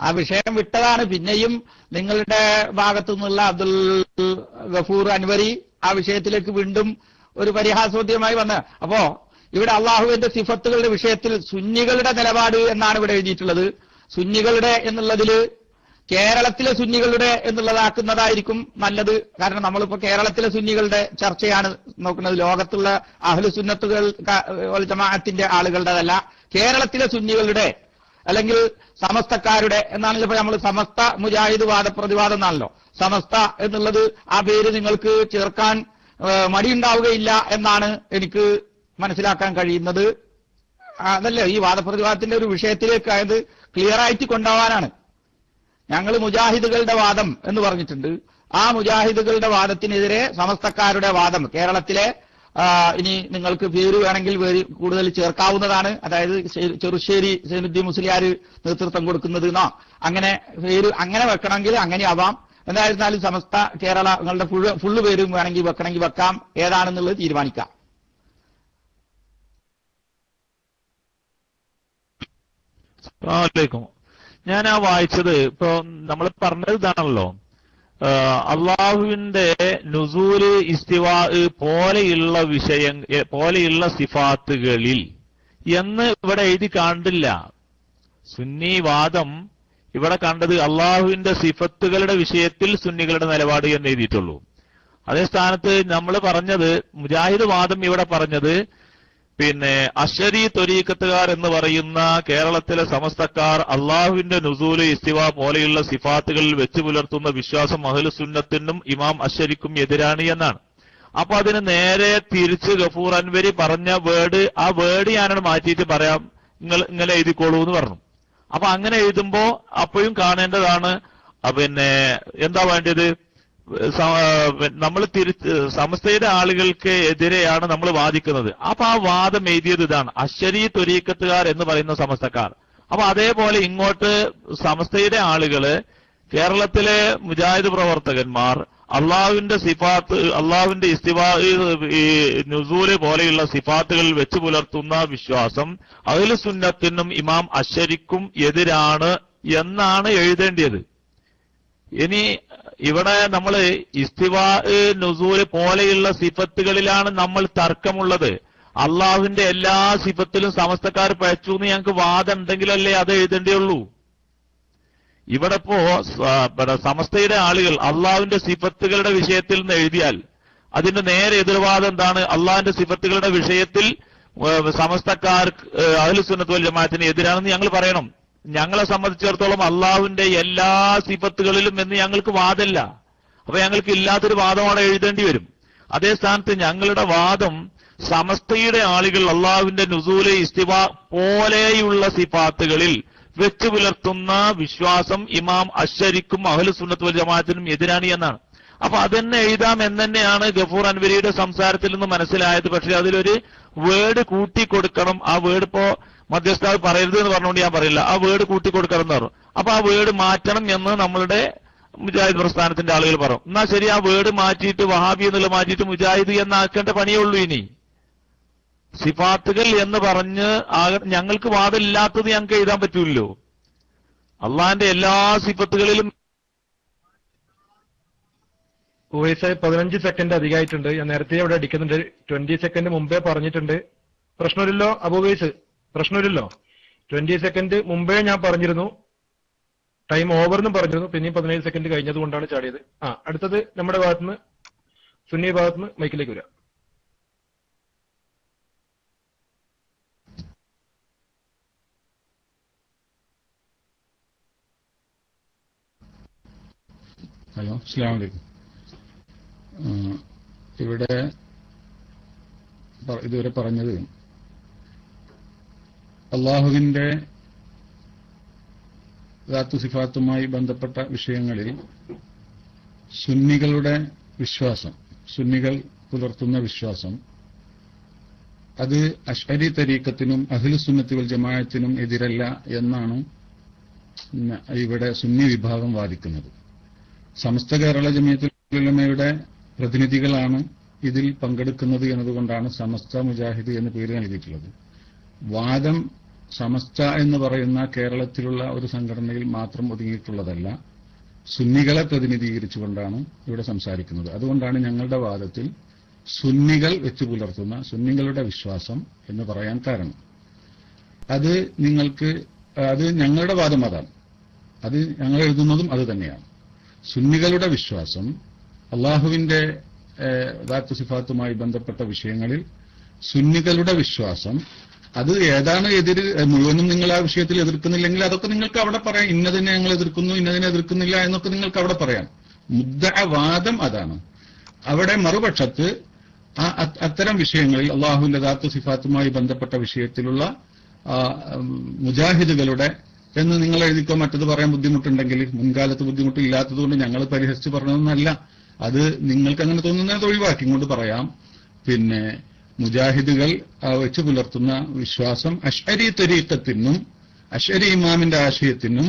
ആ വിഷയം വിട്ടതാണ്. പിന്നെയും നിങ്ങളുടെ ഭാഗത്തു നിന്നുള്ള അബ്ദുൽ ഗഫൂർ അൻവരി ആ വിഷയത്തിലേക്ക് വീണ്ടും ഒരു പരിഹാസോദ്യമായി വന്ന്. അപ്പോ ഇവിടെ അള്ളാഹുവിന്റെ സിഫത്തുകളുടെ വിഷയത്തിൽ സുന്നികളുടെ നിലപാട് എന്നാണ് ഇവിടെ എഴുതിയിട്ടുള്ളത്. സുന്നികളുടെ എന്നുള്ളതിൽ കേരളത്തിലെ സുന്നികളുടെ എന്നുള്ളതാക്കുന്നതായിരിക്കും നല്ലത്. കാരണം നമ്മളിപ്പോ കേരളത്തിലെ സുന്നികളുടെ ചർച്ചയാണ് നോക്കുന്നത്. ലോകത്തുള്ള അഹ്ലു സുന്നത്തുകൾ ജമാഅത്തിന്റെ ആളുകളുടെതല്ല. കേരളത്തിലെ സുന്നികളുടെ അല്ലെങ്കിൽ സമസ്തക്കാരുടെ എന്നാണല്ലോ ഇപ്പൊ നമ്മൾ സമസ്ത മുജാഹിദ് വാദപ്രതിവാദം എന്നാണല്ലോ. സമസ്ത എന്നുള്ളത് ആ പേര് നിങ്ങൾക്ക് ചേർക്കാൻ മടിയുണ്ടാവുകയില്ല എന്നാണ് എനിക്ക് മനസ്സിലാക്കാൻ കഴിയുന്നത്. അതല്ലേ ഈ വാദപ്രതിവാദത്തിന്റെ ഒരു വിഷയത്തിലേക്ക് ആയത് ക്ലിയർ ആയിട്ട് കൊണ്ടുപോകാനാണ്. ഞങ്ങൾ മുജാഹിദുകളുടെ വാദം എന്ന് പറഞ്ഞിട്ടുണ്ട്. ആ മുജാഹിദുകളുടെ വാദത്തിനെതിരെ സമസ്തക്കാരുടെ വാദം കേരളത്തിലെ ഇനി നിങ്ങൾക്ക് പേര് വേണമെങ്കിൽ കൂടുതൽ ചേർക്കാവുന്നതാണ്. അതായത് ചെറുശ്ശേരി സൈനുദ്ദീൻ മുസ്ലിയാർ നേതൃത്വം കൊടുക്കുന്നത് എന്നോ അങ്ങനെ പേര് അങ്ങനെ വെക്കണമെങ്കിൽ അങ്ങനെ ആവാം. എന്തായിരുന്നാലും സമസ്ത കേരള നിങ്ങളുടെ ഫുള്ള് ഫുള്ള് പേരും വേണമെങ്കിൽ വെക്കണമെങ്കിൽ വെക്കാം. ഏതാണെന്നുള്ളത് തീരുമാനിക്കാം. ഞാൻ ആ വായിച്ചത് ഇപ്പൊ നമ്മൾ പറഞ്ഞത് ഇതാണല്ലോ. അള്ളാഹുവിന്റെ നുസൂൽ ഇസ്തിവാ പോലെയുള്ള വിഷയം പോലെയുള്ള സിഫാത്തുകളിൽ എന്ന് ഇവിടെ എഴുതി കണ്ടില്ല സുന്നി വാദം ഇവിടെ കണ്ടത് അള്ളാഹുവിന്റെ സിഫത്തുകളുടെ വിഷയത്തിൽ സുന്നികളുടെ നിലപാട് എന്ന് എഴുതിയിട്ടുള്ളൂ. അതേ സ്ഥാനത്ത് നമ്മൾ പറഞ്ഞത് മുജാഹിദ് വാദം ഇവിടെ പറഞ്ഞത് പിന്നെ അശ്വരി തൊരീക്കത്തുകാർ എന്ന് പറയുന്ന കേരളത്തിലെ സമസ്തക്കാർ അള്ളാഹുവിന്റെ നുസൂൽ ഇസ്തിവ പോലെയുള്ള സിഫാത്തുകളിൽ വെച്ചു പുലർത്തുന്ന വിശ്വാസം അഹ്ലു സുന്നത്തിനും ഇമാം അശ്വരിക്കും എതിരാണ് എന്നാണ്. അപ്പൊ അതിന് നേരെ തിരിച്ച് ഗഫൂർ അൻവരി പറഞ്ഞ വേർഡ് ആ വേർഡ് ഞാനാണ് മാറ്റിയിട്ട് പറയാം. നിങ്ങൾ ഇങ്ങനെ എഴുതിക്കോളൂ എന്ന് പറഞ്ഞു. അപ്പൊ അങ്ങനെ എഴുതുമ്പോ അപ്പോഴും കാണേണ്ടതാണ് പിന്നെ എന്താ വേണ്ടത്? നമ്മൾ തിരിച്ച് സമസ്തയുടെ ആളുകൾക്ക് എതിരെയാണ് നമ്മൾ വാദിക്കുന്നത്. അപ്പൊ ആ വാദം എഴുതിയത് ഇതാണ്. അശ്വരി തൊരീക്കത്തുകാർ എന്ന് പറയുന്ന സമസ്തക്കാർ. അപ്പൊ അതേപോലെ ഇങ്ങോട്ട് സമസ്തയുടെ ആളുകൾ കേരളത്തിലെ മുജാഹിദ് പ്രവർത്തകന്മാർ അള്ളാഹുവിന്റെ സിഫാത്ത് അള്ളാഹുവിന്റെ ഇസ്തിഫാ നുസൂൽ പോലെയുള്ള സിഫാത്തുകൾ വെച്ച് പുലർത്തുന്ന വിശ്വാസം അഖിൽ സുന്നത്തിനും ഇമാം അശ്വരിക്കും എതിരാണ് എന്നാണ് എഴുതേണ്ടത് ഇനി ഇവിടെ നമ്മൾ ഇസ്തിവാ നുസൂര് പോലെയുള്ള സിഫത്തുകളിലാണ് നമ്മൾ തർക്കമുള്ളത്. അള്ളാഹുവിന്റെ എല്ലാ സിഫത്തിലും സമസ്തക്കാർ പഴച്ചു എന്ന് ഞങ്ങൾക്ക് വാദം ഉണ്ടെങ്കിലല്ലേ അത് എഴുതേണ്ടിയുള്ളൂ. ഇവിടെ ഇപ്പോ സമസ്തയുടെ ആളുകൾ അള്ളാഹുവിന്റെ സിഫത്തുകളുടെ വിഷയത്തിൽ നിന്ന് എഴുതിയാൽ അതിന്റെ നേരെ എതിർവാദം എന്താണ്? അള്ളാഹിന്റെ സിഫത്തുകളുടെ വിഷയത്തിൽ സമസ്തക്കാർ അഹ്ലുസുന്നത്തോൽ വൽ ജമാഅത്തിന് എതിരാണെന്ന് ഞങ്ങൾ പറയണം. ഞങ്ങളെ സംബന്ധിച്ചിടത്തോളം അള്ളാഹുവിന്റെ എല്ലാ സിഫത്തുകളിലും എന്ന് ഞങ്ങൾക്ക് വാദമില്ല. അപ്പൊ ഞങ്ങൾക്ക് ഇല്ലാത്തൊരു വാദമാണ് എഴുതേണ്ടി വരും. അതേ സ്ഥാനത്ത് ഞങ്ങളുടെ വാദം സമസ്തയുടെ ആളുകൾ അള്ളാഹുവിന്റെ നുസൂൽ ഇസ്തിവ പോലെയുള്ള സിഫാത്തുകളിൽ വെച്ചു പുലർത്തുന്ന വിശ്വാസം ഇമാം അശ്വരിക്കും അഹ്ലു സുന്നത്ത് ജമാഅത്തിനും എതിരാണ് എന്നാണ്. അപ്പൊ അതെന്നെ എഴുതാം എന്ന് തന്നെയാണ് ഗഫൂർ അൻവരിയുടെ സംസാരത്തിൽ നിന്ന് മനസ്സിലായത്. പക്ഷെ അതിലൊരു വേർഡ് കൂട്ടി കൊടുക്കണം ആ വേർഡ് ഇപ്പോ മധ്യസ്ഥാവ് പറയരുത് എന്ന് പറഞ്ഞുകൊണ്ട് ഞാൻ പറയില്ല. ആ വേർഡ് കൂട്ടി കൊടുക്കണം എന്ന് പറഞ്ഞു. അപ്പൊ ആ വേർഡ് മാറ്റണം എന്ന് നമ്മളുടെ മുജാഹിദ് പ്രസ്ഥാനത്തിന്റെ ആളുകൾ പറഞ്ഞു എന്നാ ശരി ആ വേർഡ് മാറ്റിയിട്ട് വഹാബി എന്നുള്ള മാറ്റിയിട്ട് മുജാഹിദ് എന്നാക്കേണ്ട പണിയേ ഉള്ളൂ ഇനി. സിഫാത്തുകൾ എന്ന് പറഞ്ഞ് ഞങ്ങൾക്ക് വാദമില്ലാത്തത് ഞങ്ങൾക്ക് എഴുതാൻ പറ്റൂല്ലോ അള്ളാന്റെ എല്ലാ സിഫത്തുകളിലും പതിനഞ്ച് സെക്കൻഡ് അധികമായിട്ടുണ്ട്. ഞാൻ നേരത്തെ ഇവിടെ അടിക്കുന്നുണ്ട്. ട്വന്റി സെക്കൻഡ് മുമ്പേ പറഞ്ഞിട്ടുണ്ട്. പ്രശ്നമില്ലല്ലോ അബുവൈസ് പ്രശ്നമില്ലല്ലോ. ട്വന്റി സെക്കൻഡ് മുമ്പേ ഞാൻ പറഞ്ഞിരുന്നു. ടൈം ഓവർ എന്ന് പറഞ്ഞിരുന്നു. പിന്നെയും പതിനേഴ് സെക്കൻഡ് കഴിഞ്ഞത് കൊണ്ടാണ് ചാടിയത്. ആ അടുത്തത് നമ്മുടെ ഭാഗത്തുനിന്ന് സുന്നി ഭാഗത്തുനിന്ന് മൈക്കിലേക്ക് വരാം. ഹലോ അസ്സാം വലൈക്കും ഇവിടെ ഇതുവരെ പറഞ്ഞത് അള്ളാഹുവിന്റെ സിഫാത്തുമായി ബന്ധപ്പെട്ട വിഷയങ്ങളിൽ സുന്നികളുടെ വിശ്വാസം സുന്നികൾ പുലർത്തുന്ന വിശ്വാസം അത് അഷ്അരി തരീക്കത്തിനും അഖിലു സുന്നത്തി വൽ ജമാഅത്തിനും എതിരല്ല എന്നാണ് ഇവിടെ സുന്നി വിഭാഗം വാദിക്കുന്നത്. സമസ്ത കേരള ജമിയത്തുലമയുടെ പ്രതിനിധികളാണ് ഇതിൽ പങ്കെടുക്കുന്നത് എന്നതുകൊണ്ടാണ് സമസ്ത മുജാഹിദ് എന്ന് പേര് നൽകിയിട്ടുള്ളത്. വാദം സമസ്ത എന്ന് പറയുന്ന കേരളത്തിലുള്ള ഒരു സംഘടനയിൽ മാത്രം ഒതുങ്ങിയിട്ടുള്ളതല്ല സുന്നികളെ പ്രതിനിധീകരിച്ചുകൊണ്ടാണ് ഇവിടെ സംസാരിക്കുന്നത്. അതുകൊണ്ടാണ് ഞങ്ങളുടെ വാദത്തിൽ സുന്നികൾ വെച്ചു പുലർത്തുന്ന സുന്നികളുടെ വിശ്വാസം എന്ന് പറയാൻ കാരണം. അത് നിങ്ങൾക്ക് അത് ഞങ്ങളുടെ വാദം അതാണ്. അത് ഞങ്ങൾ എഴുതുന്നതും അത് തന്നെയാണ്. സുന്നികളുടെ വിശ്വാസം അള്ളാഹുവിന്റെ ദാത്തു സിഫാത്തുമായി ബന്ധപ്പെട്ട വിഷയങ്ങളിൽ സുന്നികളുടെ വിശ്വാസം അത് ഏതാണ് എതിര് മുഴുവനും നിങ്ങൾ ആ വിഷയത്തിൽ എതിർക്കുന്നില്ലെങ്കിൽ അതൊക്കെ നിങ്ങൾക്ക് അവിടെ പറയാം. ഇന്നതിനെ ഞങ്ങൾ എതിർക്കുന്നു ഇന്നതിനെ എതിർക്കുന്നില്ല എന്നൊക്കെ നിങ്ങൾക്ക് അവിടെ പറയാം. മുദ്ദവാദം അതാണ്. അവിടെ മറുപക്ഷത്ത് ആ അത്തരം വിഷയങ്ങളിൽ അള്ളാഹുവിന്റെ ദാത്ത് സിഫാത്തുമായി ബന്ധപ്പെട്ട വിഷയത്തിലുള്ള മുജാഹിദുകളുടെ എന്ന് നിങ്ങൾ എഴുതിക്കോ മറ്റത് പറയാൻ ബുദ്ധിമുട്ടുണ്ടെങ്കിൽ മുൻകാലത്ത് ബുദ്ധിമുട്ട് ഇല്ലാത്തതുകൊണ്ട് ഞങ്ങൾ പരിഹരിച്ച് പറഞ്ഞതൊന്നല്ല. അത് നിങ്ങൾക്ക് അങ്ങനെ തോന്നുന്നത് ഒഴിവാക്കി ഇങ്ങോട്ട് പറയാം. പിന്നെ മുജാഹിദുകൾ വെച്ചു പുലർത്തുന്ന വിശ്വാസം അഷ്അരി തരീക്കത്തിനും അഷ്അരി ഇമാമിന്റെ ആശയത്തിനും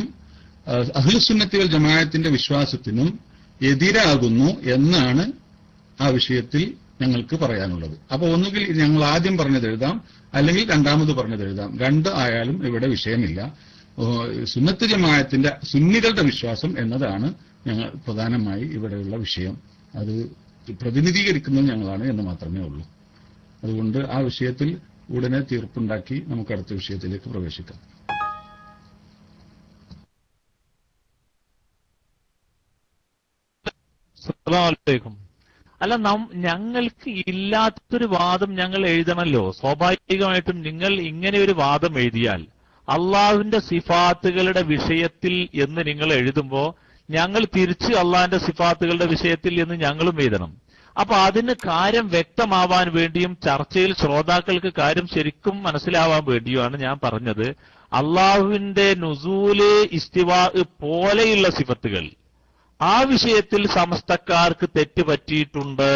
ആ, അഹ്ലുസുന്നത്തി വൽ ജമാഅത്തിന്റെ വിശ്വാസത്തിനും എതിരാകുന്നു എന്നാണ് ആ വിഷയത്തിൽ ഞങ്ങൾക്ക് പറയാനുള്ളത്. അപ്പൊ ഒന്നുകിൽ ഞങ്ങൾ ആദ്യം പറഞ്ഞത് എഴുതാം അല്ലെങ്കിൽ രണ്ടാമത് പറഞ്ഞത് എഴുതാം. രണ്ട് ആയാലും ഇവിടെ വിഷയമില്ല. സുന്നത്ത് ജമായത്തിന്റെ സുന്നികളുടെ വിശ്വാസം എന്നതാണ് ഞങ്ങൾ പ്രധാനമായി ഇവിടെയുള്ള വിഷയം. അത് പ്രതിനിധീകരിക്കുന്നത് ഞങ്ങളാണ് എന്ന് മാത്രമേ ഉള്ളൂ. അതുകൊണ്ട് ആ വിഷയത്തിൽ ഉടനെ തീർപ്പുണ്ടാക്കി നമുക്ക് അടുത്ത വിഷയത്തിലേക്ക് പ്രവേശിക്കാം. അല്ല ഞങ്ങൾക്ക് ഇല്ലാത്തൊരു വാദം ഞങ്ങൾ എഴുതണല്ലോ. സ്വാഭാവികമായിട്ടും നിങ്ങൾ ഇങ്ങനെ ഒരു വാദം എഴുതിയാൽ അള്ളാഹുവിന്റെ സിഫാത്തുകളുടെ വിഷയത്തിൽ എന്ന് നിങ്ങൾ എഴുതുമ്പോ ഞങ്ങൾ തിരിച്ച് അള്ളാഹിന്റെ സിഫാത്തുകളുടെ വിഷയത്തിൽ എന്ന് ഞങ്ങളും എഴുതണം. അപ്പൊ അതിന് കാര്യം വ്യക്തമാവാൻ വേണ്ടിയും ചർച്ചയിൽ ശ്രോതാക്കൾക്ക് കാര്യം ശരിക്കും മനസ്സിലാവാൻ വേണ്ടിയുമാണ് ഞാൻ പറഞ്ഞത്. അള്ളാഹുവിന്റെ നുസൂൽ ഇസ്തിവാ പോലെയുള്ള സിഫത്തുകൾ ആ വിഷയത്തിൽ സമസ്തക്കാർക്ക് തെറ്റ് പറ്റിയിട്ടുണ്ട്.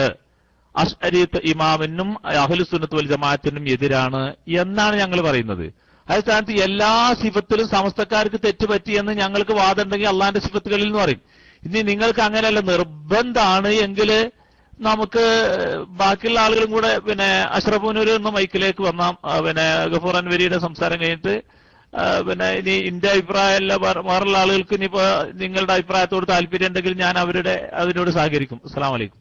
അഷ്അരീത്ത് ഇമാമിനും അഹ്ലുസുന്നത്ത് വൽ ജമാഅത്തിനും എതിരാണ് എന്നാണ് ഞങ്ങൾ പറയുന്നത്. അതേ സ്ഥാനത്ത് എല്ലാ സിഫത്തിലും സമസ്തക്കാർക്ക് തെറ്റ് പറ്റിയെന്ന് ഞങ്ങൾക്ക് വാദമുണ്ടെങ്കിൽ അള്ളാന്റെ സിഫത്തുകളിൽ എന്ന് പറയും. ഇനി നിങ്ങൾക്ക് അങ്ങനെയല്ല നിർബന്ധമാണ് എങ്കിൽ നമുക്ക് ബാക്കിയുള്ള ആളുകളും കൂടെ പിന്നെ അഷ്റഫുനൂർ എന്ന മൈക്കിലേക്ക് വന്നാം. പിന്നെ ഗഫൂർ അൻവരിയുടെ സംസാരം കഴിഞ്ഞിട്ട് പിന്നെ ഇനി എന്റെ അഭിപ്രായമല്ല വേറെ- വേറുള്ള ആളുകൾക്ക് ഇനിയിപ്പോ നിങ്ങളുടെ അഭിപ്രായത്തോട് താല്പര്യം ഉണ്ടെങ്കിൽ ഞാൻ അവരുടെ അതിനോട് സഹകരിക്കും. അസ്സാം വലൈക്കും